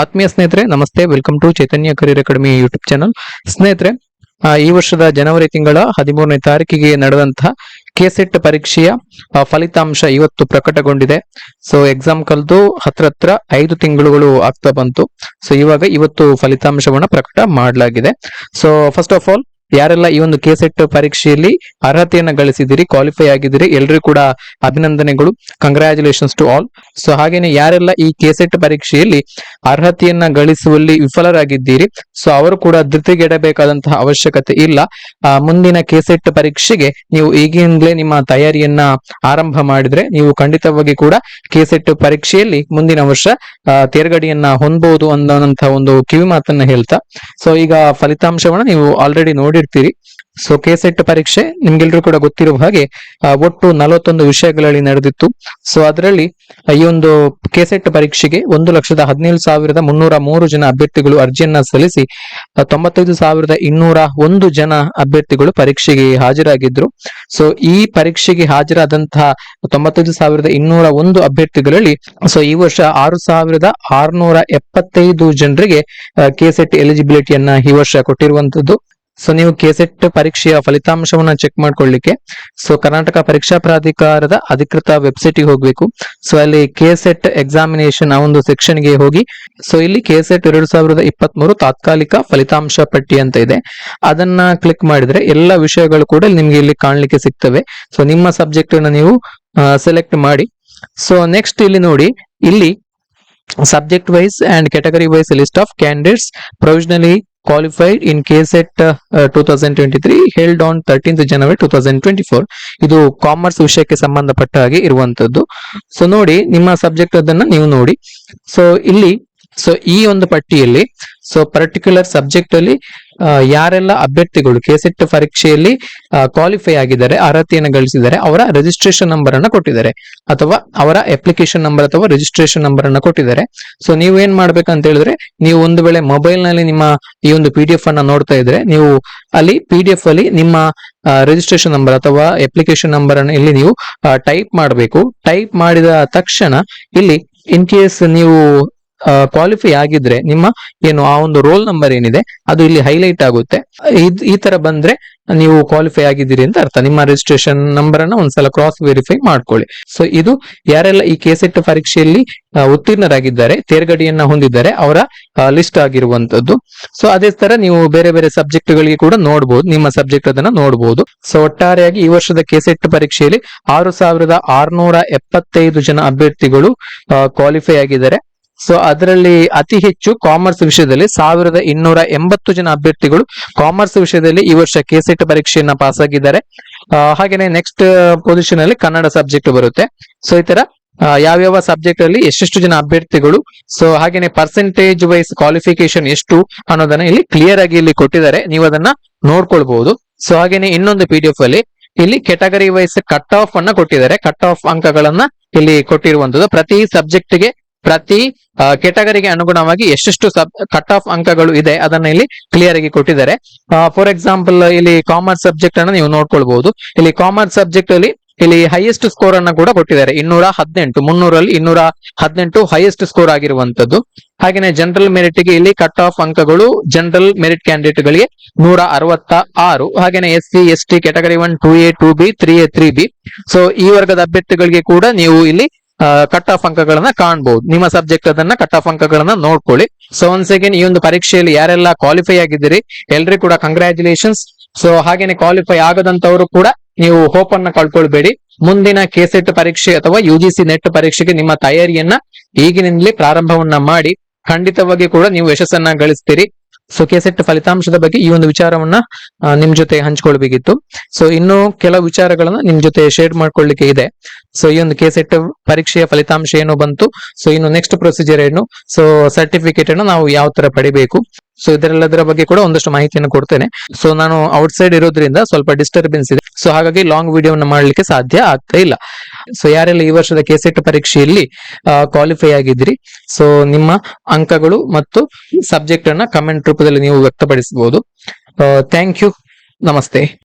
ಆತ್ಮೀಯ ಸ್ನೇಹಿತರೆ, ನಮಸ್ತೆ. Welcome to Chaitanya career academy YouTube channel ಸ್ನೇಹಿತರೆ ಈ ವರ್ಷದ ಜನವರಿ ತಿಂಗಳ ಹದಿಮೂರನೇ ತಾರೀಕಿಗೆ ನಡೆದಂತಹ ಕೆಸೆಟ್ ಪರೀಕ್ಷೆಯ ಫಲಿತಾಂಶ ಇವತ್ತು ಪ್ರಕಟಗೊಂಡಿದೆ. ಸೊ ಎಕ್ಸಾಮ್ ಕಲ್ತು ಹತ್ರ ಹತ್ರ ಐದು ತಿಂಗಳುಗಳು ಆಗ್ತಾ ಬಂತು. ಸೊ ಇವಾಗ ಇವತ್ತು ಫಲಿತಾಂಶವನ್ನ ಪ್ರಕಟ ಮಾಡಲಾಗಿದೆ. ಸೊ ಫಸ್ಟ್ ಆಫ್ ಆಲ್ ಯಾರೆಲ್ಲ ಈ ಒಂದು ಕೆಸೆಟ್ ಪರೀಕ್ಷೆಯಲ್ಲಿ ಅರ್ಹತೆಯನ್ನು ಗಳಿಸಿದಿರಿ ಕ್ವಾಲಿಫೈ ಆಗಿದ್ದೀರಿ ಎಲ್ಲರೂ ಕೂಡ ಅಭಿನಂದನೆಗಳು. ಕಂಗ್ರ್ಯಾಚುಲೇಷನ್ಸ್ ಟು ಆಲ್ ಸೊ ಹಾಗೇನೆ ಯಾರೆಲ್ಲ ಈ ಕೆಸೆಟ್ ಪರೀಕ್ಷೆಯಲ್ಲಿ ಅರ್ಹತೆಯನ್ನ ಗಳಿಸುವಲ್ಲಿ ವಿಫಲರಾಗಿದ್ದೀರಿ ಸೊ ಅವರು ಕೂಡ ಧೃತಿಗೆಡಬೇಕಾದಂತಹ ಅವಶ್ಯಕತೆ ಇಲ್ಲ. ಮುಂದಿನ ಕೆಸೆಟ್ ಪರೀಕ್ಷೆಗೆ ನೀವು ಈಗಿನಿಂದಲೇ ನಿಮ್ಮ ತಯಾರಿಯನ್ನ ಆರಂಭ ಮಾಡಿದ್ರೆ ನೀವು ಖಂಡಿತವಾಗಿ ಕೂಡ ಕೆಸೆಟ್ ಪರೀಕ್ಷೆಯಲ್ಲಿ ಮುಂದಿನ ವರ್ಷ ತೇರ್ಗಡಿಯನ್ನ ಹೊಂದಬಹುದು ಅನ್ನೋಂತಹ ಒಂದು ಕಿವಿ ಮಾತನ್ನ ಹೇಳ್ತಾ. ಸೊ ಈಗ ಫಲಿತಾಂಶವನ್ನ ನೀವು ಆಲ್ರೆಡಿ ನೋಡಿರ್ತೀರಿ ಸೊ ಕೆಸೆಟ್ ಪರೀಕ್ಷೆ ನಿಮ್ಗೆಲ್ರು ಕೂಡ ಗೊತ್ತಿರುವ ಹಾಗೆ ಒಟ್ಟು ನಲವತ್ತೊಂದು ವಿಷಯಗಳಲ್ಲಿ ನಡೆದಿತ್ತು. ಸೊ ಅದರಲ್ಲಿ ಈ ಒಂದು ಕೆಸೆಟ್ ಪರೀಕ್ಷೆಗೆ ಒಂದು ಲಕ್ಷದ ಹದಿನೇಳು ಸಾವಿರದ ಮುನ್ನೂರ ಮೂರು ಜನ ಅಭ್ಯರ್ಥಿಗಳು ಅರ್ಜಿಯನ್ನ ಸಲ್ಲಿಸಿ ತೊಂಬತ್ತೈದು ಸಾವಿರದ ಇನ್ನೂರ ಒಂದು ಜನ ಅಭ್ಯರ್ಥಿಗಳು ಪರೀಕ್ಷೆಗೆ ಹಾಜರಾಗಿದ್ರು. ಸೊ ಈ ಪರೀಕ್ಷೆಗೆ ಹಾಜರಾದಂತಹ ತೊಂಬತ್ತೈದು ಸಾವಿರದ ಇನ್ನೂರ ಒಂದು ಅಭ್ಯರ್ಥಿಗಳಲ್ಲಿ ಸೊ ಈ ವರ್ಷ ಆರು ಸಾವಿರದ ಆರುನೂರ ಎಪ್ಪತ್ತೈದು ಜನರಿಗೆ ಕೆಸೆಟ್ ಎಲಿಜಿಬಿಲಿಟಿಯನ್ನ ಈ ವರ್ಷ ಕೊಟ್ಟಿರುವಂತದ್ದು. ಸೊ ನೀವು ಕೆಸೆಟ್ ಪರೀಕ್ಷೆಯ ಫಲಿತಾಂಶವನ್ನ ಚೆಕ್ ಮಾಡ್ಕೊಳ್ಳಿಕ್ಕೆ. ಸೊ ಕರ್ನಾಟಕ ಪರೀಕ್ಷಾ ಪ್ರಾಧಿಕಾರದ ಅಧಿಕೃತ ವೆಬ್ಸೈಟ್ಗೆ ಹೋಗ್ಬೇಕು. ಸೊ ಅಲ್ಲಿ ಕೆಸೆಟ್ ಎಕ್ಸಾಮಿನೇಷನ್ ಆ ಒಂದು ಸೆಕ್ಷನ್ಗೆ ಹೋಗಿ. ಸೊ ಇಲ್ಲಿ ಕೆಸೆಟ್ ಎರಡು ಸಾವಿರದ ಇಪ್ಪತ್ತ್ ಮೂರು ತಾತ್ಕಾಲಿಕ ಫಲಿತಾಂಶ ಪಟ್ಟಿ ಅಂತ ಇದೆ. ಅದನ್ನ ಕ್ಲಿಕ್ ಮಾಡಿದ್ರೆ ಎಲ್ಲ ವಿಷಯಗಳು ಕೂಡ ನಿಮ್ಗೆ ಇಲ್ಲಿ ಕಾಣ್ಲಿಕ್ಕೆ ಸಿಗ್ತವೆ. ಸೊ ನಿಮ್ಮ ಸಬ್ಜೆಕ್ಟ್ ಅನ್ನು ನೀವು ಸೆಲೆಕ್ಟ್ ಮಾಡಿ. ಸೊ ನೆಕ್ಸ್ಟ್ ಇಲ್ಲಿ ನೋಡಿ. ಇಲ್ಲಿ subject wise and category wise list of candidates provisionally qualified in KSET two thousand twenty three held on thirteenth January two thousand twenty four ಇದು ಕಾಮರ್ಸ್ ವಿಷಯಕ್ಕೆ ಸಂಬಂಧಪಟ್ಟ ಹಾಗೆ ಇರುವಂತದ್ದು. ಸೊ ನೋಡಿ, ನಿಮ್ಮ ಸಬ್ಜೆಕ್ಟ್ ಅದನ್ನ ನೀವು ನೋಡಿ. ಸೊ ಇಲ್ಲಿ ಸೊ ಈ ಒಂದು ಪಟ್ಟಿಯಲ್ಲಿ ಸೊ ಪರ್ಟಿಕ್ಯುಲರ್ ಸಬ್ಜೆಕ್ಟ್ ಅಲ್ಲಿ ಯಾರೆಲ್ಲ ಅಭ್ಯರ್ಥಿಗಳು ಕೆಸೆಟ್ ಪರೀಕ್ಷೆಯಲ್ಲಿ ಕ್ವಾಲಿಫೈ ಆಗಿದ್ದಾರೆ, ಅರ್ಹತೆಯನ್ನು ಗಳಿಸಿದ್ದಾರೆ, ಅವರ ರಿಜಿಸ್ಟ್ರೇಷನ್ ನಂಬರ್ ಅನ್ನ ಕೊಟ್ಟಿದ್ದಾರೆ. ಅಥವಾ ಅವರ ಅಪ್ಲಿಕೇಶನ್ ನಂಬರ್ ಅಥವಾ ರಿಜಿಸ್ಟ್ರೇಷನ್ ನಂಬರ್ ಅನ್ನ ಕೊಟ್ಟಿದ್ದಾರೆ. ಸೊ ನೀವು ಏನ್ ಮಾಡ್ಬೇಕಂತ ಹೇಳಿದ್ರೆ, ನೀವು ಒಂದು ವೇಳೆ ಮೊಬೈಲ್ನಲ್ಲಿ ನಿಮ್ಮ ಈ ಒಂದು ಪಿ ಡಿ ಅನ್ನ ನೋಡ್ತಾ ಇದ್ರೆ, ನೀವು ಅಲ್ಲಿ ಪಿ ಅಲ್ಲಿ ನಿಮ್ಮ ರಿಜಿಸ್ಟ್ರೇಷನ್ ನಂಬರ್ ಅಥವಾ ಅಪ್ಲಿಕೇಶನ್ ನಂಬರ್ ಅನ್ನು ಇಲ್ಲಿ ನೀವು ಟೈಪ್ ಮಾಡಬೇಕು. ಟೈಪ್ ಮಾಡಿದ ತಕ್ಷಣ, ಇಲ್ಲಿ ಇನ್ ಕೇಸ್ ನೀವು ಕ್ವಾಲಿಫೈ ಆಗಿದ್ರೆ ನಿಮ್ಮ ಏನು ಆ ಒಂದು ರೋಲ್ ನಂಬರ್ ಏನಿದೆ, ಅದು ಇಲ್ಲಿ ಹೈಲೈಟ್ ಆಗುತ್ತೆ. ಈ ತರ ಬಂದ್ರೆ ನೀವು ಕ್ವಾಲಿಫೈ ಆಗಿದ್ದೀರಿ ಅಂತ ಅರ್ಥ. ನಿಮ್ಮ ರಿಜಿಸ್ಟ್ರೇಷನ್ ನಂಬರ್ ಅನ್ನ ಒಂದ್ಸಲ ಕ್ರಾಸ್ ವೆರಿಫೈ ಮಾಡ್ಕೊಳ್ಳಿ. ಸೊ ಇದು ಯಾರೆಲ್ಲ ಈ ಕೆಸೆಟ್ ಪರೀಕ್ಷೆಯಲ್ಲಿ ಉತ್ತೀರ್ಣರಾಗಿದ್ದಾರೆ, ತೇರ್ಗಡಿಯನ್ನ ಹೊಂದಿದ್ದಾರೆ, ಅವರ ಲಿಸ್ಟ್ ಆಗಿರುವಂತದ್ದು ಸೊ ಅದೇ ತರ ನೀವು ಬೇರೆ ಬೇರೆ ಸಬ್ಜೆಕ್ಟ್ ಗಳಿಗೆ ಕೂಡ ನೋಡಬಹುದು ನಿಮ್ಮ ಸಬ್ಜೆಕ್ಟ್ ಅದನ್ನ ನೋಡಬಹುದು ಸೊ ಒಟ್ಟಾರೆಯಾಗಿ ಈ ವರ್ಷದ ಕೆಸೆಟ್ ಪರೀಕ್ಷೆಯಲ್ಲಿ ಆರು ಸಾವಿರದ ಆರ್ನೂರ ಎಪ್ಪತ್ತೈದು ಜನ ಅಭ್ಯರ್ಥಿಗಳು ಕ್ವಾಲಿಫೈ ಆಗಿದ್ದಾರೆ. ಸೊ ಅದರಲ್ಲಿ ಅತಿ ಹೆಚ್ಚು ಕಾಮರ್ಸ್ ವಿಷಯದಲ್ಲಿ ಸಾವಿರದ ಇನ್ನೂರ ಎಂಬತ್ತು ಜನ ಅಭ್ಯರ್ಥಿಗಳು ಕಾಮರ್ಸ್ ವಿಷಯದಲ್ಲಿ ಈ ವರ್ಷ ಕೆಸೆಟ್ ಪರೀಕ್ಷೆಯನ್ನ ಪಾಸ್ ಆಗಿದ್ದಾರೆ. ಹಾಗೆನೆ ನೆಕ್ಸ್ಟ್ ಪೊಸಿಷನ್ ಅಲ್ಲಿ ಕನ್ನಡ ಸಬ್ಜೆಕ್ಟ್ ಬರುತ್ತೆ. ಸೊ ಈ ತರ ಯಾವ್ಯಾವ ಸಬ್ಜೆಕ್ಟ್ ಅಲ್ಲಿ ಎಷ್ಟೆಷ್ಟು ಜನ ಅಭ್ಯರ್ಥಿಗಳು ಸೊ ಹಾಗೇನೆ ಪರ್ಸೆಂಟೇಜ್ ವೈಸ್ ಕ್ವಾಲಿಫಿಕೇಶನ್ ಎಷ್ಟು ಅನ್ನೋದನ್ನ ಇಲ್ಲಿ ಕ್ಲಿಯರ್ ಆಗಿ ಇಲ್ಲಿ ಕೊಟ್ಟಿದ್ದಾರೆ. ನೀವು ಅದನ್ನ ನೋಡ್ಕೊಳ್ಬಹುದು. ಸೊ ಹಾಗೇನೆ ಇನ್ನೊಂದು ಪಿ ಅಲ್ಲಿ ಇಲ್ಲಿ ಕೆಟಗರಿ ವೈಸ್ ಕಟ್ ಆಫ್ ಅನ್ನ ಕೊಟ್ಟಿದ್ದಾರೆ. ಕಟ್ ಆಫ್ ಅಂಕಗಳನ್ನ ಇಲ್ಲಿ ಕೊಟ್ಟಿರುವಂತದ್ದು ಪ್ರತಿ ಸಬ್ಜೆಕ್ಟ್ಗೆ ಪ್ರತಿ ಕೆಟಗರಿಗೆ ಅನುಗುಣವಾಗಿ ಎಷ್ಟೆಷ್ಟು ಸಬ್ ಕಟ್ ಆಫ್ ಅಂಕಗಳು ಇದೆ ಅದನ್ನ ಇಲ್ಲಿ ಕ್ಲಿಯರ್ ಆಗಿ ಕೊಟ್ಟಿದ್ದಾರೆ. ಫಾರ್ ಎಕ್ಸಾಂಪಲ್ ಇಲ್ಲಿ ಕಾಮರ್ಸ್ ಸಬ್ಜೆಕ್ಟ್ ಅನ್ನ ನೀವು ನೋಡ್ಕೊಳ್ಬಹುದು ಇಲ್ಲಿ ಕಾಮರ್ಸ್ ಸಬ್ಜೆಕ್ಟ್ ಅಲ್ಲಿ ಇಲ್ಲಿ ಹೈಯೆಸ್ಟ್ ಸ್ಕೋರ್ ಅನ್ನ ಕೂಡ ಕೊಟ್ಟಿದ್ದಾರೆ. ಇನ್ನೂರ ಹದಿನೆಂಟು, ಮುನ್ನೂರಲ್ಲಿ ಇನ್ನೂರ ಹದಿನೆಂಟು ಹೈಯೆಸ್ಟ್ ಸ್ಕೋರ್ ಆಗಿರುವಂತದ್ದು ಹಾಗೆನೆ ಜನರಲ್ ಮೆರಿಟ್ಗೆ ಇಲ್ಲಿ ಕಟ್ ಆಫ್ ಅಂಕಗಳು ಜನರಲ್ ಮೆರಿಟ್ ಕ್ಯಾಂಡಿಡೇಟ್ ಗಳಿಗೆ ನೂರ ಅರವತ್ತ ಆರು ಹಾಗೆನೆ S C S T category one two A two B three A three B so ಈ ವರ್ಗದ ಅಭ್ಯರ್ಥಿಗಳಿಗೆ ಕೂಡ ನೀವು ಇಲ್ಲಿ ಕಟ್ ಆಫ್ ಅಂಕಗಳನ್ನ ಕಾಣಬಹುದು ನಿಮ್ಮ ಸಬ್ಜೆಕ್ಟ್ ಅದನ್ನ ಕಟ್ ಆಫ್ ಅಂಕಗಳನ್ನ ನೋಡ್ಕೊಳ್ಳಿ. ಸೊ ಒನ್ಸ್ ಅಗೇನ್ ಈ ಒಂದು ಪರೀಕ್ಷೆಯಲ್ಲಿ ಯಾರೆಲ್ಲ ಕ್ವಾಲಿಫೈ ಆಗಿದ್ದೀರಿ, ಎಲ್ರಿಗೂ ಕೂಡ ಕಂಗ್ರ್ಯಾಚುಲೇಷನ್ಸ್ ಸೊ ಹಾಗೇನೆ ಕ್ವಾಲಿಫೈ ಆಗದಂತವರು ಕೂಡ ನೀವು ಹೋಪ್ ಅನ್ನ ಕಳ್ಕೊಳ್ಬೇಡಿ. ಮುಂದಿನ ಕೆಸೆಟ್ ಪರೀಕ್ಷೆ ಅಥವಾ ಯು ನೆಟ್ ಪರೀಕ್ಷೆಗೆ ನಿಮ್ಮ ತಯಾರಿಯನ್ನ ಈಗಿನಿಂದಲೇ ಪ್ರಾರಂಭವನ್ನ ಮಾಡಿ, ಖಂಡಿತವಾಗಿ ಕೂಡ ನೀವು ಯಶಸ್ಸನ್ನ ಗಳಿಸ್ತೀರಿ. ಸೊ ಕೆಸೆಟ್ ಫಲಿತಾಂಶದ ಬಗ್ಗೆ ಈ ಒಂದು ವಿಚಾರವನ್ನ ನಿಮ್ ಜೊತೆ ಹಂಚ್ಕೊಳ್ಬೇಕಿತ್ತು. ಸೊ ಇನ್ನು ಕೆಲವು ವಿಚಾರಗಳನ್ನ ನಿಮ್ ಜೊತೆ ಶೇರ್ ಮಾಡ್ಕೊಳ್ಳಿಕ್ಕೆ ಇದೆ. ಸೊ ಈ ಒಂದು ಕೆಸೆಟ್ ಪರೀಕ್ಷೆಯ ಫಲಿತಾಂಶ ಏನು ಬಂತು? ಸೊ ಇನ್ನು ನೆಕ್ಸ್ಟ್ ಪ್ರೊಸೀಜರ್ ಏನು? ಸೊ ಸರ್ಟಿಫಿಕೇಟ್ ಅನ್ನು ನಾವು ಯಾವ ತರ ಪಡಿಬೇಕು? ಸೊ ಇದರೆಲ್ಲದರ ಬಗ್ಗೆ ಕೂಡ ಒಂದಷ್ಟು ಮಾಹಿತಿಯನ್ನು ಕೊಡ್ತೇನೆ. ಸೊ ನಾನು ಔಟ್ ಸೈಡ್ ಇರೋದ್ರಿಂದ ಸ್ವಲ್ಪ ಡಿಸ್ಟರ್ಬೆನ್ಸ್ ಇದೆ. ಸೊ ಹಾಗಾಗಿ ಲಾಂಗ್ ವಿಡಿಯೋನ ಮಾಡ್ಲಿಕ್ಕೆ ಸಾಧ್ಯ ಆಗ್ತಾ ಇಲ್ಲ. ಸೊ ಯಾರೆಲ್ಲ ಈ ವರ್ಷದ ಕೆಸೆಟ್ ಪರೀಕ್ಷೆಯಲ್ಲಿ ಕ್ವಾಲಿಫೈ ಆಗಿದ್ರಿ ಸೊ ನಿಮ್ಮ ಅಂಕಗಳು ಮತ್ತು ಸಬ್ಜೆಕ್ಟ್ ಅನ್ನ ಕಮೆಂಟ್ ರೂಪದಲ್ಲಿ ನೀವು ವ್ಯಕ್ತಪಡಿಸಬಹುದು. ಥ್ಯಾಂಕ್ ಯು ನಮಸ್ತೆ.